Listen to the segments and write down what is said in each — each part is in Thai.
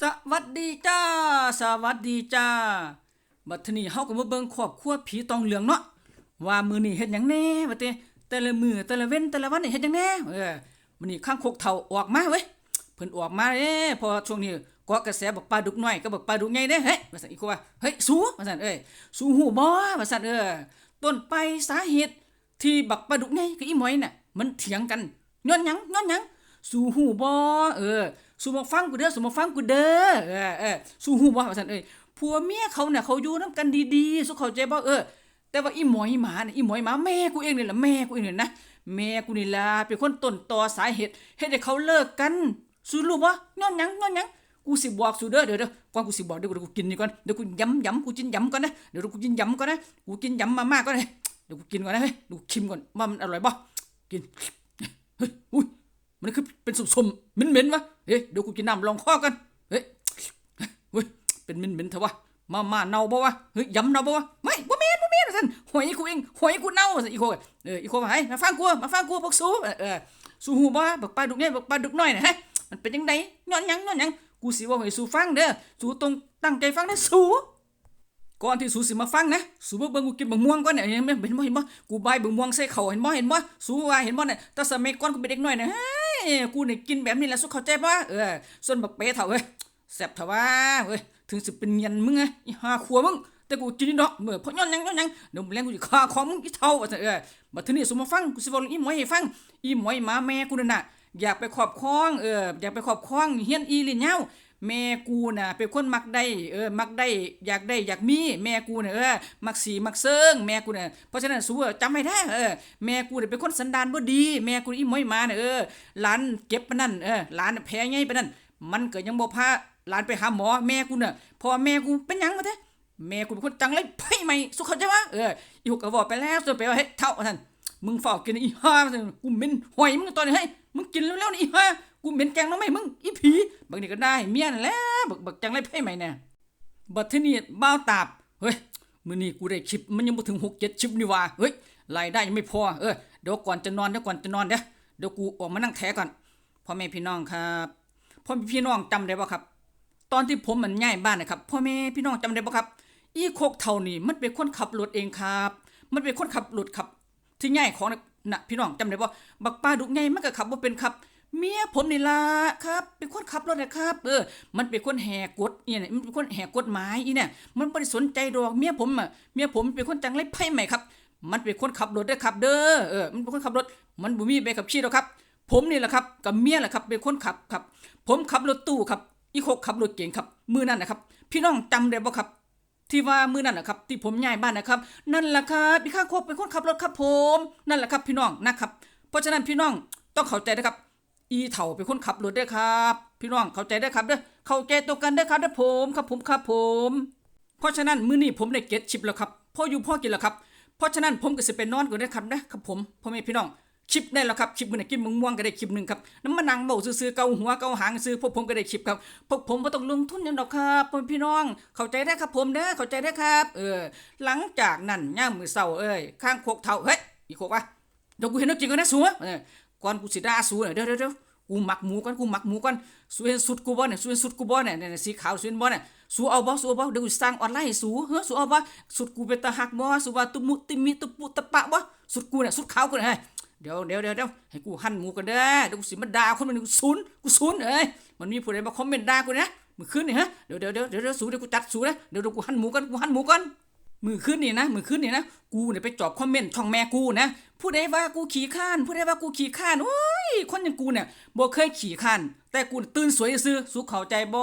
สวัสดีจ้า สวัสดีจ้า บัดทีนี้เฮาก็มาเบิ่งครอบครัวผีตองเหลืองเนาะ ว่ามื้อนี้เฮ็ดหยังแน่ว่าแต่แต่ละมื้อแต่ละเว้นแต่ละวันนี่เฮ็ดหยังแน่เออมื้อนี้ข้างคกเฒ่าออกมาเว้ย เพิ่นออกมาเด้พอช่วงนี้เกาะกระแสบักปลาดุกน้อยกับบักปลาดุกใหญ่เด้เฮ้ยว่าซั่นอีกว่าเฮ้ยสู้ว่าซั่นเอ้ยสู้ฮู้บ่ว่าซั่นเออต้นไปสาเหตุที่บักปลาดุกใหญ่กับอีหมอยน่ะ มันเถียงกันย้อนหยังย้อนหยังสู้หูบ่เออ สูมาฟังกูเด้อสูมาฟังกูเด้อเออเออสู้หูบ่ว่าซั่นเอ้ยผัวเมียเขาน่ะเขาอยู่นํกันดีๆสู้เข้าใจบ่เออแต่ว่าอีหมอยหมาน่ะอีหมอยหมาแม่กูเองนี่แหละแม่กูเองนี่นะแม่กูนี่ล่ะเป็นคนต้นตอสาเหตุเฮ็ดให้เขาเลิกกันสู้รู้บ่ย้อนหยังย้อนหยังกูสิบอกสูเด้อเดี๋ยวเดี๋ยวก่อนกูสิบอกเดี๋ยวกูกินนี่ก่อนเดี๋ยวกูย้ำย้ำกูกินย้ำก่อนนะเดี๋ยวกูกินย้ำก่อนนะกูกินย้ำมาม่าก่อนนะเดี๋ยวกูกินก่อนนะเฮ้ยดูชิมก่อนว่ามันอร่อยบ่กินเฮ้ยอุ้ย มันคือเป็นสมๆเหม็นๆวะเฮ้ยเดี๋ยวกูกินน้ำลองคอกันเฮ้ยเฮ้ยเป็นเหม็นๆเถอะวะมาม่าเน่าบ่วะเฮ้ยยำเน่าบ่วะไม่บ่แม่นบ่แม่นท่านหอยกูเองหอยกูเน่าสิอีโคเอออีโคมาให้มาฟังกูมาฟังกูพวกสู้เออสู้หูบ่บักปลาดุกเนี่ยบักปลาดุกน้อยน่ะฮะมันเป็นจังไดย้อนยังย้อนยังกูสิว่าให้สู้ฟังเด้อสู้ตรงตั้งใจฟังเด้อสู้ก่อนที่สูสิมาฟังนะสูบ่เบิ่งกูกินบักม่วงก่อนเนี่ยเห็นไหมเห็นบ่เห็นบ่กูใบบักม่วงใส่เข่าเห็นบ่เห็นบ่สูว่าเห็นบ่เนี่ยแต่สมัยก่อนกูเป็นเด็กน้อยนะฮ้ย กูเนี่ยกินแบบนี้แหละสุเข้าใจปะเออ ส่วนบักเป๊ะเถอะเว้ยแซ่บเถอะว่าเว้ยถึงสิเป็นเงียนมึงไงห้าขัวมึงแต่กูกินนี่ดอกเมื่อเพราะย้อนยังย้อนยังเดี๋ยวแรงกูจะฆ่าคอมึงอีเท่าว่าเออมาทีนี้สมมาฟังกูสิเว้าเรื่องอีหมอยให้ฟังอีหมอยมาแม่กูนั่นน่ะอยากไปขอบครองเอออยากไปขอบครองเฮียนอีลินเหย้า แม่กูน่ะ เป็นคนมักได้เออมักได้อยากได้อยากมีแม่กูน่ะเออมักสีมักเซิงแม่กูน่ะเพราะฉะนั้นสู้จำไว้ได้เออแม่กูน่ะเป็นคนสันดานบ่ดี แม่กูอีหมอยมาน่ะเออหลานเก็บปนนั้นเออหลานแพ้ใหญ่ปนนั้นมันก็ยังบ่พาหลานไปหาหมอแม่กูน่ะพราะว่าแม่กูเป็นหยังมาแท้แม่กูเป็นคนจังไรไผใหม่สุขเข้าใจวะเอออีหกก็บอกไปแล้วสุดไปว่าเฮ้ยเท่าท่านมึงเฝ้ากินอีห่ากูเหม็นหอยมึงตอนนี้เฮ้ยมึงกินเร็วๆนี่อีห่า กูเหม็นแกงน้องไม่มึงอีผีบางทีก็ได้เมียนแหล้วบักบักจังไรไพ่ใหม่เนี่ยบัดที่นี่บ้าวตาบเฮ้ยมื้อนี้กูได้คลิปมันยังบ่ถึง6 7คลิปนี่ว่าเฮ้ยรายได้ยังไม่พอเออเดี๋ยวก่อนจะนอนเดี๋ยวก่อนจะนอนเด้อเดี๋ยวกูออกมานั่งแถก่อนพ่อแม่พี่น้องครับพ่อแม่พี่น้องจำได้บ่ครับ ตอนที่ผมมันย้ายบ้านนะครับพ่อแม่พี่น้องจำได้บ่ครับ อีโคกเท่านี่มันเป็นคนขับรถเองครับ มันเป็นคนขับรถครับที่ง่ายของนะพี่น้องจำได้บ่บักป้าดุกใหญ่มันก็ขับบ่เป็นครับ เมียผมนี่ละครับ เป็นคนขับรถนะครับ เออ มันเป็นคนแหกกฎเนี่ยมันเป็นคนแหกกฎหมายอีเนี่ย มันบ่ได้สนใจดอกเมียผมอะเมียผมเป็นคนจังไรไพ่ใหม่ครับ มันเป็นคนขับรถเด้ครับ เด้อเออมันเป็นคนขับรถ มันบ่มีใบขับขี่หรอกครับ ผมนี่แหละครับกับเมียแหละครับเป็นคนขับครับ ผมขับรถตู้ครับ อีโคกขับรถเก่งครับ มือนั่นนะครับ พี่น้องจำได้บ่ครับที่ว่ามือนั่นนะครับที่ผมย้ายบ้านนะครับ นั่นแหละครับพี่ข้างโคเป็นคนขับรถครับผม นั่นแหละครับ พี่น้องนะครับ เพราะฉะนั้นพี่น้องต้องเข้าใจนะครับ อีเถ่าเป็นคนขับรถเด้ครับ พี่น้องเข้าใจเด้ครับเด้อเข้าใจตรงกันเด้ครับเด้อผมครับผมครับผม เพราะฉะนั้นมื้อนี้ผมได้เก็ตชิปแล้วครับพ่ออยู่พ่อกินแล้วครับเพราะฉะนั้นผมก็สิไปนอนก่อนนะครับนะครับผมพ่อแม่พี่น้องคลิปได้แล้วครับคลิปมื้อนี้กินมึงม่วงก็ได้คลิปหนึ่งครับน้ำมันนังเบาซื่อๆเกาหัวเกาหางซื่อพวกผมก็ได้คลิปครับพวกผมบ่ต้องลงทุนหยังดอกครับพ่อแม่พี่น้อง เข้าใจได้ครับผมเด้อเข้าใจได้ครับ เออ หลังจากนั้นย่ามมือเช้าเอ้ยข้างโคกเท่าเฮ้ยอีโคกวะเดี๋ยวกูเห็นนวจริงก่อนนะสัวเออ ก่อนกูสิด่าสัวเนี่ยเดี๋ยวเดี๋ยวเดี๋ยวกูหมักหมูก่อนกูหมักหมูก่อนสัวเห็นสุดกูบ่เนี่ยสัวเห็นสุดกูบ่เนี่ยเนี่ยสีขาวสัวเห็นบ่เนี่ยสัวเอาบ่สัวเอาบ่เดี๋ยวกูสร้างออนไลน์ให้สัวเฮ้อสัวเอาบ่สุดกูเป็นตาหักบ่สัวว่าตุมุติมิตุปุตะปะบ่สุดกูเนี่ยสุดขาวกูเนี่ยเดี๋ยวเดี๋ยวเดี๋ยวเดี๋ยวให้กูหั่นหมูกันเด้อเดี๋ยวกูสิมาด่าคนมันกูศูนย์กูศูนย์เอ้ยมันมีผู้ใดมาคอมเมนต์ด่ากูนะมื้อคืนนี่ฮะเดี๋ยวเดี๋ยวเดี๋ยวเดี๋ยวสัวเดี๋ยวกูจัดสัวนะเดี๋ยวเดี๋ยวกูหั่นหมูกันกูหั่นหมูกันมือขึ้นนี่นะมือขึ้นนี่นะกูเนี่ยไปจอบคอมเมนต์ช่องแม่กูนะผู้ใดว่ากูขี่ข้านผู้ใดว่ากูขี่ข้านโอ้ยคนอย่างกูเนี่ยบ่เคยขี่ข้านแต่กูตื่นสวยซื่อสุขเข้าใจบ่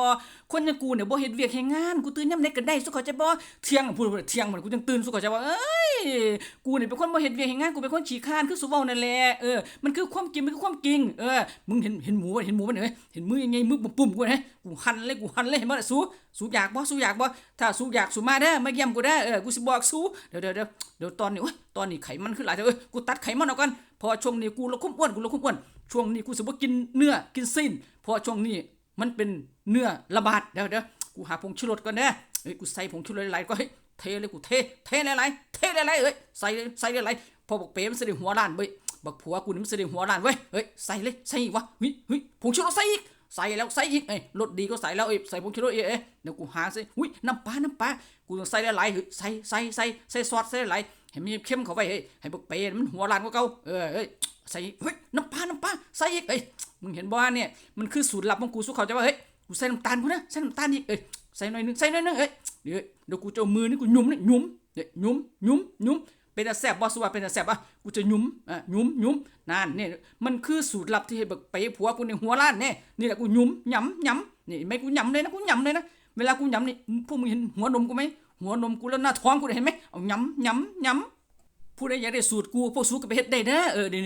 คนอย่างกูเนี่ยบ่เฮ็ดเวียกเฮ็ดงานกูตื่นยามใดก็ได้สุขเข้าใจบ่เที่ยงพูดเที่ยงมันกูจังตื่นสุขเข้าใจว่าเอ้ยกูเนี่ยเป็นคนบ่เฮ็ดเวียกเฮ็ดงานกูเป็นคนขี่ข้านคือสุเว้านั่นแหละเออมันคือความจริงมันคือความจริงเออมึงเห็นเห็นหมูบ่เห็นหมูบ่เนี่ยเห็นมือยังไงมือปุ่มๆกูนะกูหันเลยกูหันเลยเห็นบ่ล่ะสู้สู้อยากบ่สู้อยากบ่ถ้าสู้อยากสู้มาเด้อมาเยี่ยมกูเด้อเออกูสิบอกสู้เดี๋ยวเดี๋ยวเดี๋ยวเดี๋ยวตอนนี้โอ้ยตอนนี้ไขมันขึ้นหลายเด้อเอ้ยกูตัดไขมันออกก่อนพอช่วงนี้กูลดความอ้วนกูลดความอ้วนช่วงนี้กูสิบ่กินเนื้อกินสิ้นพราะช่วงนี้มันเป็นเนื้อระบาดเดี๋ยวเดี๋ยวกูหาผงชูรสก่อนเด้เอ้ยกูใส่ผงชูรสหลายๆก็เฮ้ยเทเลยกูเทเทหลายๆเทหลายๆเอ้ยใส่เลยใส่หลายๆพอบอกเป๋มันเสิได้หัวล้านเว้ยบักผัวกูนี่มันสิได้หัวล้านเว้ยเฮ้ยใส่เลยใส่อีกวะเฮ้ยเฮ้ยผงชูรสใส่อีกใส่แล้วใส่อีกเอ้ยรสดีก็ใส่แล้วเอ้ยใส่ผงชูรสเอ้ยเดี๋ยวกูหาสิอุ้ยน้ำปลาน้ำปลากูต้องใส่หลายๆเฮ้ยใส่ใส่ใส่ใส่ซอสใส่หลาย ให้มันเข้มเข้าไปเฮ้ยให้บักเปย์มันหัวล้านกว่าเก่าเออเอ้ยใส่เฮ้ยน้ำปลาน้ำปลาใส่อีกเอ้ยมึงเห็นบ่าเนี่ยมันคือสูตรลับของกูสู้เขาใจว่าเฮ้ยกูใส่น้ำตาลกูนะใส่น้ำตาลอีกเอ้ยใส่หน่อยนึงใส่หน่อยนึงเอ้ยเดี๋ยวเดี๋ยวกูจะเอามือนี่กูหยุมนี่หยุมเนี่ยหยุมหยุมหยุมเป็นแต่แซบบ่สู้ว่าเป็นแต่แซบอะกูจะหยุมอะหยุมหยุมนั่นเนี่ยมันคือสูตรลับที่ให้บักเปผัวกูในหัวล้านเนี่ยนี่แหละกูหยุมหยำหยำนี่ไม่กูหยำเลยนะกูหยำเลยนะเวลากูหยำนี่พวกมึงเห็นหัวนมกูไหม หัวนมกูแล้วหน้าท้องกูเนี่ยเห็นไหมเอาหยำหยำหยำผู้ใดอยากได้สูตรกูพวกสูก็ไปเฮ็ดได้เด้อเออเดี๋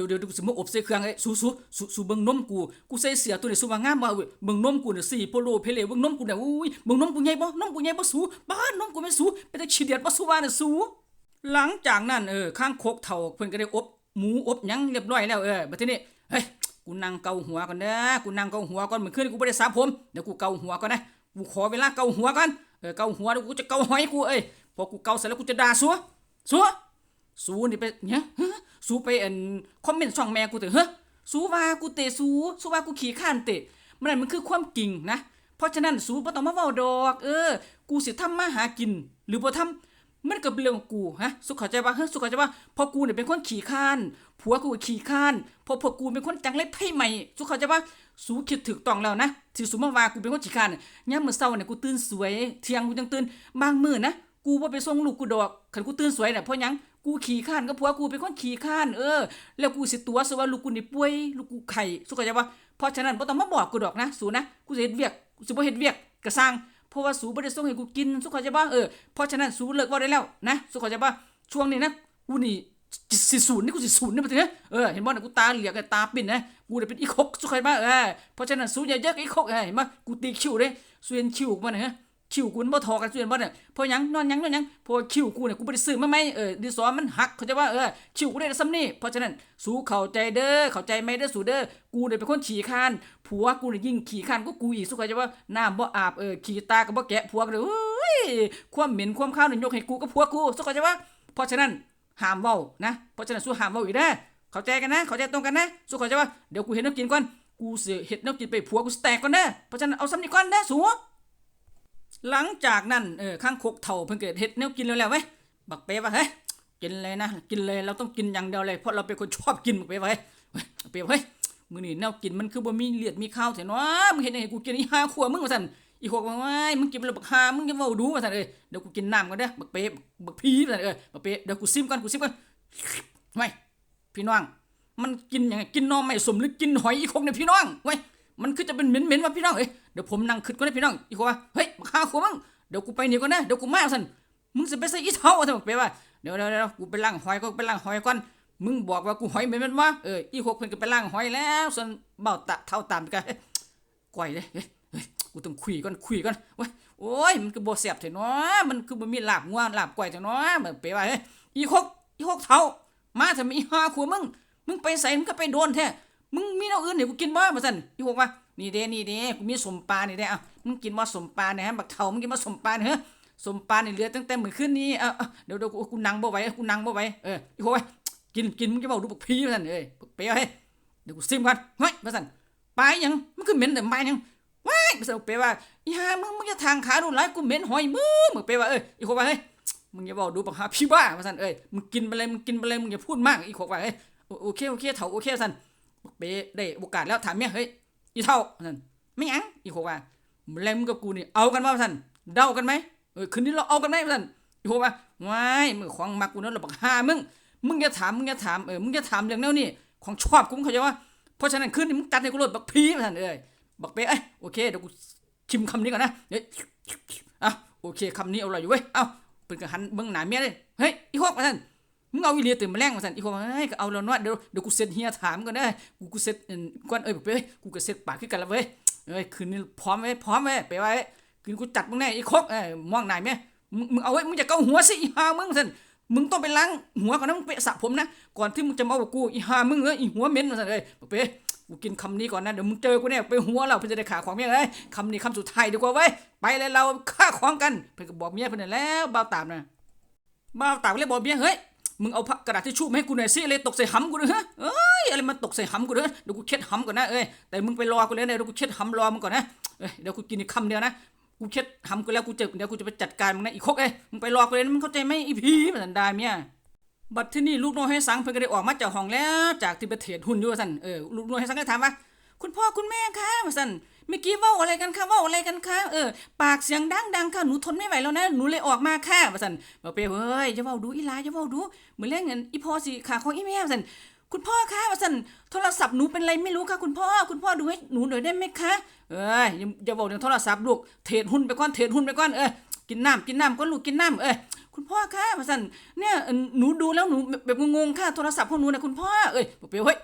ยวเดี๋ยวเดี๋ยวสิมาอบใส่เครื่องไอ้สูสูสูสูเบิ่งนมกูกูใส่เสื้อตัวนี้สูว่างามบ่เว้ยเบิ่งนมกูเนี่ยสี่โปโลเพเลเบิ่งนมกูเนี่ยอุ้ยเบิ่งนมกูใหญ่บ่นมกูใหญ่บ่สูบ้านนมกูไม่สูเป็นแต่ขี้เดียดบ่สูว่าน่ะสูหลังจากนั้นเออข้างโคกเฒ่าเพิ่นก็ได้อบหมูอบหยังเรียบร้อยแล้วเออบัดทีนี้เฮ้ยกูนั่งเกาหัวก่อนเด้อกูนั่งเกาหัวก่อนเมื่อคืนกูบ่ได้สระผมเดี๋ยวกูเกาหัวก่อนนะกูขอเวลาเกาหัวก่อน เออเกาหัวแล้วกูจะเกาหอยกูเอ้ยพอกูเกาเสร็จแล้วกูจะด่าสัวสัวสูนี่ไปเนี่ยสูไปอันคอมเมนต์ช่องแม่กูเตะเฮ้สูว่ากูเตะสูสูว่ากูขี่ข้านเตะมันนั่นมันคือความกิ่งนะ เพราะฉะนั้นสูบ่ต้องมาเว้าดอก เออ กูสิทำมาหากิน หรือบ่ทำ มันก็เป็นเรื่องของกูฮะสุเข้าใจป่ะเฮ้สุเข้าใจป่ะพอกูเนี่ยเป็นคนขี้ข้านผัวกูก็ขี้ข้านพอพวกูเป็นคนจังเล็บไพ่ใหม่ สุเข้าใจป่ะสูคิดถูกต้องแล้วนะที่สูมาว่ากูเป็นคนขี้ข้านเนี่ยามมื้อเช้าเนี่ยกูตื่นสวยเที่ยงกูยังตื่นบางมื้อนะกูบ่ไปส่งลูกกูดอกคันกูตื่นสวยน่ะเพราะหยังกูขี่ข้านก็ผัวกูเป็นคนขี่ข้านเออ แล้วกูสิตัวซะว่าลูกกูนี่ป่วยลูกกูไข้สุขใจว่าเพราะฉะนั้นบ่ต้องมาบอกกูดอกนะ สูนะกูสิเฮ็ดเวียกกูสิบ่เฮ็ดเวียกก็สร้าง ราะว่าสูบ่ได้ส่งให้กูกินสุขใจว่าเออเพราะฉะนั้นสูเลิกว่าได้แล้วนะสุขใจว่าช่วงนี้นะกูนี่สิศูนย์นี่กูสิศูนย์นี่มาถึงนะเออเห็นบ่น่ะกูตาเหลียกตาปิ่นนะกูได้เป็นอีคกสุขใจว่าเออเพราะฉะนั้นสูอย่าเยอะอีคกเออเห็นบ่กูตีคิวเลยสูเห็นคิ้วกูมันฮะ คิวกูมันบ่ทอกันส่วนบ่เนี่ยพราะหยังนอนหยังนอนหยังพราะว่าคิวกูเนี่ยกูบ่ได้ซื้อมาไหมเออดิสอมันหักเขาใจว่าเออคิวกูได้ซ้ำนี่เพราะฉะนั้นสู้เข้าใจเด้อเข้าใจไหมเด้อสู้เด้อกูเนี่ยเป็นคนขี้คานผัวกูเนี่ยยิ่งขี้คานก็กูอีกสู้เขาใจว่าน้ำบ่อาบเออขี้ตาก็บ่แกะผัวก็เลยเอ้ยความเหม็นความข้าวเนี่ยยกให้กูกับผัวกูสู้เขาใจว่า เพราะฉะนั้นห้ามเว้านะ เพราะฉะนั้นสู้ห้ามเว้าอีกเด้อเข้าใจกันนะ เข้าใจตรงกันนะสู้เขาใจว่าเดี๋ยวกูเฮ็ดแนวกินก่อนกูสิเฮ็ดแนวกินไปผัวกูสิแตกก่อนเด้อเพราะฉะนั้นเอาซ้ำนี่ก่อนเด้อสู้ หลังจากนั้นเออข้างคกเถ่าเพิ่งเกิดเห็ดแนวกินแล้วแหละเว้ยบักเป้ว่าเฮ้ยกินเลยนะกินเลยเราต้องกินอย่างเดียวเลยเพราะเราเป็นคนชอบกินบักเป้ว่าเฮ้ยเฮ้ยบักเป้ว่าเฮ้ยมื้อนี้แนวกินมันคือบ่มีเลือดมีข้าวแท้เนาะมึงเห็นให้กูกินอีห้าขัวมึงว่าซั่นอีหกว่าว้ายมึงกินแล้วบักหามึงจะเว้าดูว่าซั่นเอ้ยเดี๋ยวกูกินน้ำก่อนเด้อบักเป้บักพีว่าซั่นเอ้ยบักเป้เดี๋ยวกูซิมก่อนกูซิมก่อนไม่พี่น้อง มันกินยังไงกินนอไม่สมหรือกินหอยอีคกเนี่ยพี่น้องเว้มันคือจะเป็นเหม็นๆว่าพี่น้องเอ้ย เดี๋ยวผมนั่งคิดก่อนนะพี่น้องอีกว่าเฮ้ยบักหาขัวมึงเดี๋ยวกูไปหนี่ก่อนนะเดี๋ยวกูมาสันมึงจะไปใส่อีเท่าท่านไปว่าเดี๋ยวเดี๋ยวเดี๋ยวกูไปล้างหอยก็ไปล้างหอยก่อนมึงบอกว่ากูหอยเหม็นมันวะเอออีหกเพิ่นก็ไปล้างหอยแล้ว ส่วนเบ้าตะเท่าตามกันก่อยเลยเฮ้ยเฮ้ยกูต้องคุยก่อนคุยก่อนเว้ยโอ้ยมันก็บ่แซ่บแท้เนาะมันคือบ่มีลาบงัวลาบก้อยแท้เนาะมันไปว่าเฮ้ยอีหกอีหกเท่ามาทำไมอีห้าขัวมึงมึงไปใส่มึงก็ไปโดนแท้มึงมีแนวอื่นให้กูกินบ่ว่าซั่นอีหกว่า นี่เด้นี่เด้กูมีสมปลานี่เด้อะมึงกินบ่สมปลาเนี่ยฮะบักเทามึงกินบ่สมปลาเนี่ยฮะสมปานนี่เหลือตั้งแต่เหมื้อคืนนี้เออเออเดี๋ยวเดี๋ยวกูกูนั่งบ่ไหวกูนั่งบ่ไหวเอออีโหยกินกินมึงจะเว้าดูบักพีว่าซั่นเอ้ยเปียวเฮ้ยเดี๋ยวกูซิมก่อนเฮ้ยว่าซั่นปลายังมันคือเหม็นแต่ปลายังว้ายว่าซั่นเปียวว่าอีห่ามึงมึงจะทางขาดูหลายกูเหม็นหอยมือบักเปียวว่าเอ้ยอีโหว่าเฮ้ยมึงอย่าเว้าดูบักหาพี่บ้าว่าซั่นเอ้ยมึงกินไปเลยมึงกินไปเลยมึงอย่าพูดมากอีโหว่าเฮ้ยโอเคโอเคเฒ่าโอเคว่าซั่นเปียได้โอกาสแล้วถามเมียเฮ้ย อีเฒ่าว่าซั่นไม่หยังอีโหว่าแล้วมึงกับกูนี่เอากันบ่ว่าซั่นเดากันไหมเออคืนนี้เราเอากันไหมท่านโอ้ว่าว้ายมือของมักกูนั่นเราบอกหามึงมึงอย่าถามมึงอย่าถามเออมึงอย่าถามเรื่องแนวนี้ของชอบกูมึงเข้าใจว่าเพราะฉะนั้นคืนนี้มึงจัดให้กูรถบักพีท่านเอ้ยบักเป้เอ้ยโอเคเดี๋ยวกูชิมคำนี้ก่อนนะเฮ้ยอะโอเคคำนี้เอาอะไรอยู่เว้ยเอ้าเปิดกระหันเบิ้งหน้าเมียเลยเฮ้ยอีพวกมาท่าน มึงเอาวิเลียตื่นมาแรงมาท่นอีพวกเฮ้ยก็เอาแล้วเนาะเดี๋ยวเดี๋ยวกูเซ็ตเฮียถามก่อนนะกูกูเซ็ตก่อนเอ้ยบักเป้กูก็เซ็ตปากขึ้นกันแล้วเว้ยเอ้ยคืนนี้พร้อมไว้พร้อมไว้ไปไว้กินกูจัดมึงแน่ไอ้คกเอ้ยมองไหนายแม่มึงเอาไว้มึงจะเกาหัวสิอีหามึงสันมึงต้องไปล้างหัวก่อนนะมึงไปสระผมนะก่อนที่มึงจะมาบอกกูอีหามึงเอ้ยอีหัวเหม็นมาสันเลยบอกไปกูกินคำนี้ก่อนนะเดี๋ยวมึงเจอกูเนี่ยไปหัวเราเพื่อจะได้ขาของเมียเอ้ยคำนี้คำสุดท้ายดีกว่าเว้ยไปเลยเราฆ่าของกันเพื่อนก็บอกเมียเพื่อนแล้วบ้าวตามนะบ้าตามเลยบอกเมียเฮ้ย มึงเอากระดาษทิชชู่มาให้กูหน่อยสิเลยตกใส่หำกูเลยฮะเอ้ยอะไรมาตกใส่หำกูเด้อเดี๋ยวกูเช็ดหำก่อนนะเอ้ยแต่มึงไปรอกูเลยนะเดี๋ยวกูเช็ดหำรอมึงก่อนนะเอ้ยเดี๋ยวกูกินอีกคำเดียวนะกูเช็ดหำกูแล้วกูเจ็บเดี๋ยวกูจะไปจัดการมึงนะอีกคกเอ้ยมึงไปรอกูเลยนะมึงเข้าใจไหมอีพีมันสันดาเมียบัดที่นี่ลูกน้อยให้สังเพิ่นก็ได้ออกมาจากห้องแล้ว จากที่ประเทศหุ่นอยู่ว่าซั่นเออลูกน้อยให้สังก็ถามว่าคุณพ่อคุณแม่คะว่าซั่น เมื่อกี้ว้าอะไรกันคะว้าอะไรกันคะเออปากเสียงดังดังค่ะหนูทนไม่ไหวแล้วนะหนูเลยออกมาค่ะว่าซั่นบ่เป้เฮ้ยอย่าว้าดูอีลาอย่าว้าดูเหมื้อแลงเงินอีพอสิขาของอีแม่ว่าซั่นคุณพ่อคะว่าซั่นโทรศัพท์หนูเป็นไรไม่รู้ค่ะคุณพ่อคุณพ่อดูให้หนูหน่อยได้ไหมคะเอ้ยอย่าอย่าบอกเรื่องโทรศัพท์ลูกเทรดหุ้นไปก่อนเทรดหุ้นไปก่อนเออกินน้ำกินน้ำก่อนลูกกินน้ำเออคุณพ่อคะว่าซั่นเนี่ยหนูดูแล้วหนูแบบงงๆค่ะโทรศัพท์ของหนูนะคุณพ่อเอ้ยบ่เป้เฮ้ย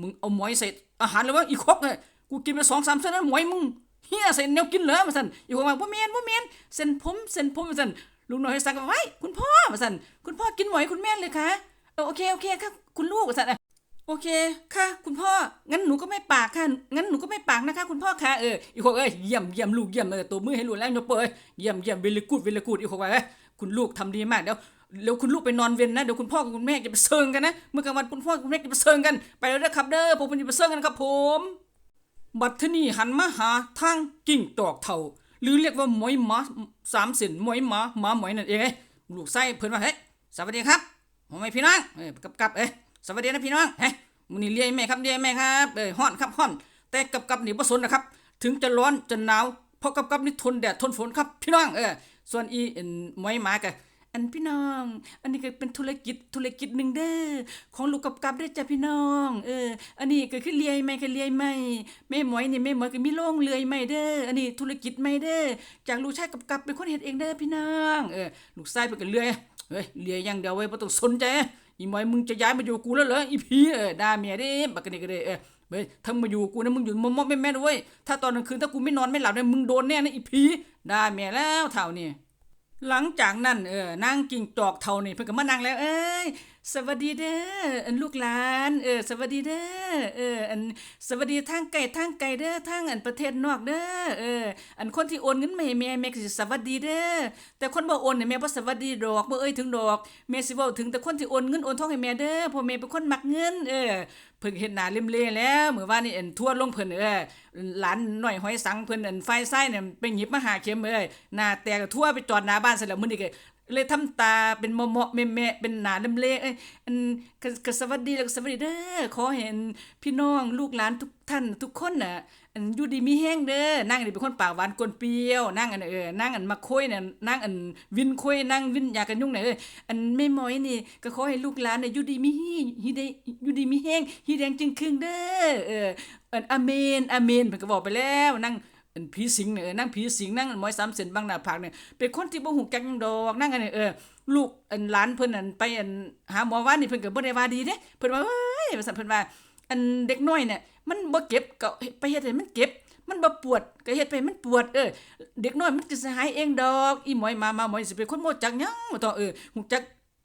มึงเอาหมอยใส่อาหารเลยวะอีคอกเลย กูกินไปสองสามเส้นนั้นหมอยมึงเฮียใส่แนวกินเหรอมาสั่นอีกคนมาบ่แม่นบ่แม่นเส้นผมเส้นผมมาสั่นลุงน้อยให้สั่งไว้คุณพ่อมาสั่นคุณพ่อกินหมอยคุณแม่เลยคะเออโอเคโอเคค่ะคุณลูกมาสั่นอะโอเคค่ะ คุณพ่องั้นหนูก็ไม่ปากค่ะงั้นหนูก็ไม่ปากนะคะ คุณพ่อค่ะเอออีกคนเอ้ยเยี่ยมเยี่ยมลูกเยี่ยมเออตัวมือให้ลูกแล้วยกเปยเยี่ยมเยี่ยมเวลกูดเวลกูดอีกคนว่าเอ้ยคุณลูกทำดีมากเดี๋ยวเดี๋ยวคุณลูกไปนอนเวนนะเดี๋ยวคุณพ่อกับคุณแม่จะไปเซิงกันนะเมื่อกลางวันคุณพ่อคุณแม่จะไปเซิงกันไปแล้วนะครับเด้อผมจะไปเซิงกันครับผม บัดทนี่หันมาหาทางกิ่งตอกเท่า หรือเรียกว่าหมอยหมาสามเส้นหมอยหมาหมาหมอยนั่นเองลูกไส้เพิ่นว่าเฮ้ยสวัสดีครับผมไม่พี่น้องเอ้ยกับกับเอ้ยสวัสดีนะพี่น้องเฮ้ยมื้อนี้เรียกแม่ครับเรียกแม่ครับเอ้ยฮ้อนครับฮ้อนแต่กับกับนี่บ่สนนะครับ ถึงจะร้อนจะหนาวเพราะกับกับนี่ทนแดดทนฝนครับพี่น้องเออส่วนอีหมอยหมาก็ อันพี่น้อง อันนี้ก็เป็นธุรกิจธุรกิจหนึ่งเด้อของลูกกับกับเด้จ้ะพี่น้อง เออ อันนี้ก็คือเลียไม่ก็เลียไม่แม่หมวยนี่แม่หมวยก็มีโรงเลือยไม่เด้ออันนี้ธุรกิจไม่เด้อจากลูกชายกับกับเป็นคนเฮ็ดเองเด้อพี่น้องเออลูกชายเป็นก็เลือยเฮ้ยเลียอย่างเดียวเว้ยบ่ต้องสนใจอีหมวยมึงจะย้ายมาอยู่กูแล้วเหรออีผีเออด่าเมียเด้บักนี่ก็ได้เออเฮ้ยถ้ามึงมาอยู่กูนะมึงอยู่มอมๆแม่ด้วยถ้าตอนกลางคืนถ้ากูไม่นอนไม่หลับเนี่ยมึงโดนแน่นะอีผีด่าเมียแล้วเท่านี้ หลังจากนั้นเออนั่งกิ่งจอกเท่านี่เพิ่นก็มานั่งแล้ว เอ้ย สวัสดีเด้ออันลูกหลานเออสวัสดีเด้อเอออันสวัสดีทางไกลทางไกลเด้อทางอันประเทศนอกเด้อเอออันคนที่โอนเงินมาให้แม่แม่ก็สิสวัสดีเด้อแต่คนบ่โอนเนี่ยแม่บ่สวัสดีดอกบ่เอ่ยถึงดอกแม่สิเว้าถึงแต่คนที่โอนเงินโอนทองให้แม่เด้อพราะแม่เป็นคนมักเงินเออเพิ่นเฮ็ดหน้าเล่มเล่แล้วมื้อวานนี่อันทั่วลงเพิ่นเออหลานน้อยหอยสังเพิ่นอันไฟไส้เนี่ยไปหยิบมาหาเข็มเอ้ยหน้าแตกทั่วไปจอดหน้าบ้านเสร็จแล้วมื้อนี้ก็ เลยทำตาเป็นเมาะๆแม่เป็นหนาเล่มเละเอ้ยอันก็สวัสดีแล้วก็สวัสดีเด้อขอเห็นพี่น้องลูกหลานทุกท่านทุกคนน่ะอันอยู่ดีมีแห้งเด้อนั่งนี่เป็นคนปากหวานกวนเปรี้ยวนั่งอันเออนั่งอันมาคุยเนี่ยนั่งอันวินคุยนั่งวินอยากกันยุ่งเนี่ยเอ้ยอันแม่หมอยนี่ก็ขอให้ลูกหลานเนี่ยอยู่ดีมีฮีได้อยู่ดีมีแห้งฮีแดงจึงครึ่งเด้อเอออันอเมนอเมนเพิ่นก็บอกไปแล้วนั่ง อันผีสิงเนี่ยเอนั่งผีสิงนั่งหมอยสามเส้นบางหน้าผากเนี่ยเป็นคนที่บ่ฮู้จักหยังดอกนั่งอันนี้เออลูกอันหลานเพิ่นอันไปอันหาหมอว่านี่เพิ่นก็บ่ได้ว่าดีเด้เพิ่นว่าเอ้ยว่าซั่นเพิ่นว่า อันเด็กน้อยเนี่ยมันบ่เก็บก็ไปเฮ็ดให้มันเก็บ มันบ่ปวดก็เฮ็ดไปมันปวดเออเด็กน้อยมันก็สิหายเองดอก อีหมอยมามาหมอยสิเป็นคนบ่จักหยังว่าต้องเออฮู้จัก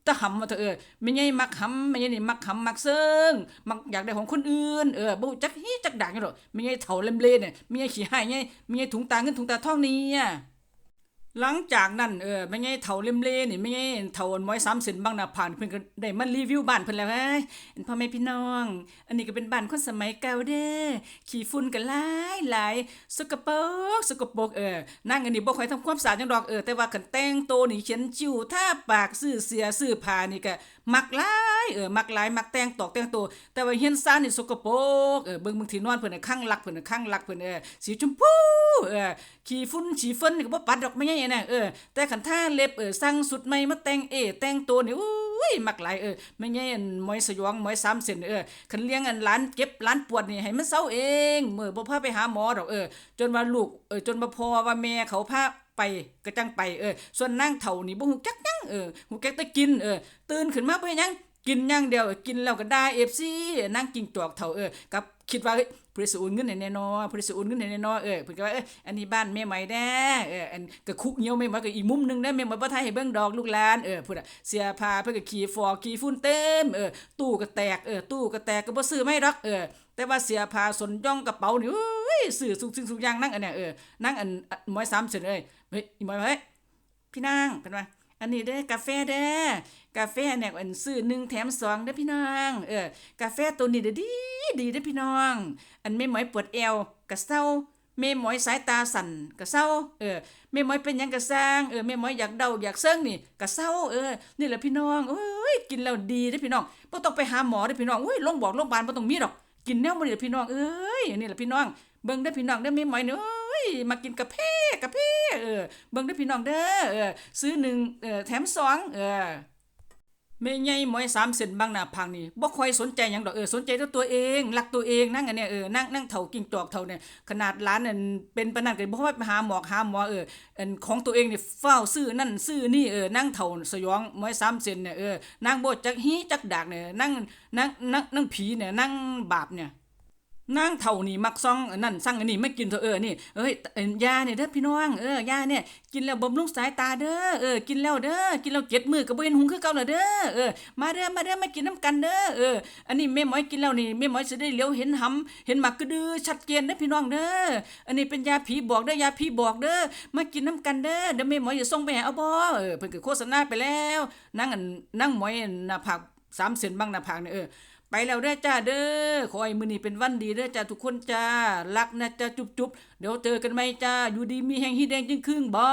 ตะหำว่าเธอเออไม่ใช่มักหำไม่ใช่นี่มักหำมักเซิงมักอยากได้ของคนอื่นเออบ่จักฮีจักด่างกันหรอกไม่ใช่เฒ่าเล่มเล่เนี่ยไม่ใช่ขี้หายไงไม่ใช่ถุงตาเงินถุงตาทองนี่อะ หลังจากนั้นเออไม่ไงเถาเล่มเล่นี่ไม่ไงเถาอันม้อย3เซนบ้างนะผ่านเพิ่นก็ได้มันรีวิวบ้านเพิ่นแล้วเอ้ยอันพ่อแม่พี่น้อง อันนี้ก็เป็นบ้านคนสมัยเก่าเด้อขี้ฝุ่นก็หลายหลายสกปรกสกปรกเออนั่งอันนี้บ่ค่อยทำความสะอาดจังดอกเออแต่ว่าคันแต่งโตนี่เขียนจิ้วทาปากซื้อเสียซื้อผ้านี่ก็ มักหลายเออมักหลายมักแต่งตอกแต่งตัวแต่ว่าเฮียนซ่านนี่สกปรกเออเบิ่งบางทีนอนเพิ่นน่ะข้างรักเพิ่นน่ะข้างรักเพิ่นเออสีชมพูเออขี้ฝุ่นฉีเฟินนี่ก็บ่ปัดดอกไม่ใหญ่น่ะเออแต่คันท่าเล็บเออสั่งสุดใหม่มาแต่งเอแต่งตัวนี่อุ้ยมักหลายเออไม่ใช่อันหมอยสยองหมอย3เส้นเออคันเลี้ยงอันหลานเก็บหลานปวดนี่ให้มันเซาเองมื้อบ่พาไปหาหมอดอกเออจนว่าลูกเออจนว่าพอว่าแม่เขาพา ไปก็จังไปเออส่วนนั่งเถ่านี่บ่ฮู้จักยังเออฮู้จักแต่กินเออตื่นขึ้นมาเพื่อยัง กินอย่างเดียวกินแล้วก็ได้ FC นั่งกินจอกเฒ่าเออกับคิดว่าเฮ้ยเพิ่นสิโอนเงินให้แน่นอนเพิ่นสิโอนเงินให้แน่นอนเออเพิ่นก็ว่าเอ้ยอันนี้บ้านแม่ใหม่แด้เอออันก็คุกเหี่ยวแม่ใหม่ก็อีมุมหนึงได้แม่ใหม่บ่ทายให้เบิ่งดอกลูกหลานเออพุ่นน่ะเสียผ้าเพิ่นก็ขี้ฟอกขี้ฝุ่นเต็มเออตู้ก็แตกเออตู้ก็แตกก็บ่ซื้อไม่ดอกเออแต่ว่าเสียผ้าสนย่องกระเป๋านี่เอ้ยซื้อสุกสิ่งสุกอย่างนั่งอันเนี้ยเออนั่งอันอันหมอย3เส้นเอ้ยเฮ้ยอีมอยเฮ้ยพี่นางเป็นว่า อันนี้เด้กาแฟเด้กาแฟเนี่ยอันซื้อหนึ่งแถมสองเด้พี่น้องเออกาแฟตัวนี้เด้ดีดีเด้พี่น้อง อันแม่หมอยปวดเอวก็เศร้าแม่หมอยสายตาสั่นก็เศร้าเออแม่หมอยเป็นยังก็สร้างเออแม่หมอยอยากเดาอยากเซิงนี่ก็เศร้าเออนี่แหละพี่น้องเอ้ยกินแล้วดีเด้พี่น้องบ่ต้องไปหาหมอเด้พี่น้องอุ้ยโรงบอกโรงพยาบาลบ่ต้องมีดอก กินแนวบ่ได้เด้พี่น้องเอ้ยนี่แหละพี่น้องเบิ่งเด้พี่น้องเด้อแม่หมอยเด้อ ยมากินกาแฟกาแฟเออเบิ่งเด้อพี่น้องเด้อเออซื้อหนึ่งเออแถมสองเออแม่ใหญ่หมอยสามเส้นบางหน้าพังนี่บ่ค่อยสนใจหยังดอกเออสนใจแต่ตัวเองรักตัวเองนั่งอันเนี้ยเออนั่งนั่งเฒ่ากิ่งจอกเฒ่าเนี่ยขนาดร้านนั่นเป็นปานนั้นก็บ่ว่าไปหาหมอกหาหมอเอออันของตัวเองนี่เฝ้าซื้อนั่นซื้อนี่เออนั่งเฒ่าสยองหมอยสามเส้นเนี่ยเออนั่งบ่จักฮีจักดากเนี่ยนั่งนั่งนั่งนั่งผีเนี่ยนั่งบาปเนี่ย นางเท่านี่มักซ่องนั่นสั่งอันนี้ไม่กินเถอะเออนี่เอ้ยยาเนี่ยเด้อพี่น้องเออยาเนี่ยกินแล้วบำรุงสายตาเด้อเออกินแล้วเด้อกินแล้วเจ็ดมือก็บ่เห็นหุงคือเก่าแล้วเด้อเออมาเด้อมาเด้อมากินน้ำกันเด้อเอออันนี้แม่หมอยกินแล้วนี่แม่หมอยสิได้เลียวเห็นหำเห็นหมักกระดือชัดเจนเด้อพี่น้องเด้ออันนี้เป็นยาผีบอกเด้อยาผีบอกเด้อมากินน้ำกันเด้อเดี๋ยวแม่หมอยจะส่งไปห้เอาบ่เออเพิ่นก็โฆษณาไปแล้วนางอันนางหมอยหน้าผากสามเซนบ้างหน้าผากเนี่ยเออ ไปแล้วเด้อจ้าเด้อขอให้มื้อนี้เป็นวันดีเด้อจ้าทุกคนจ้ารักนะจ้าจุ๊บๆเดี๋ยวเจอกันใหม่จ้าอยู่ดีมีแห่งฮีแดงจึงครึ่งบ่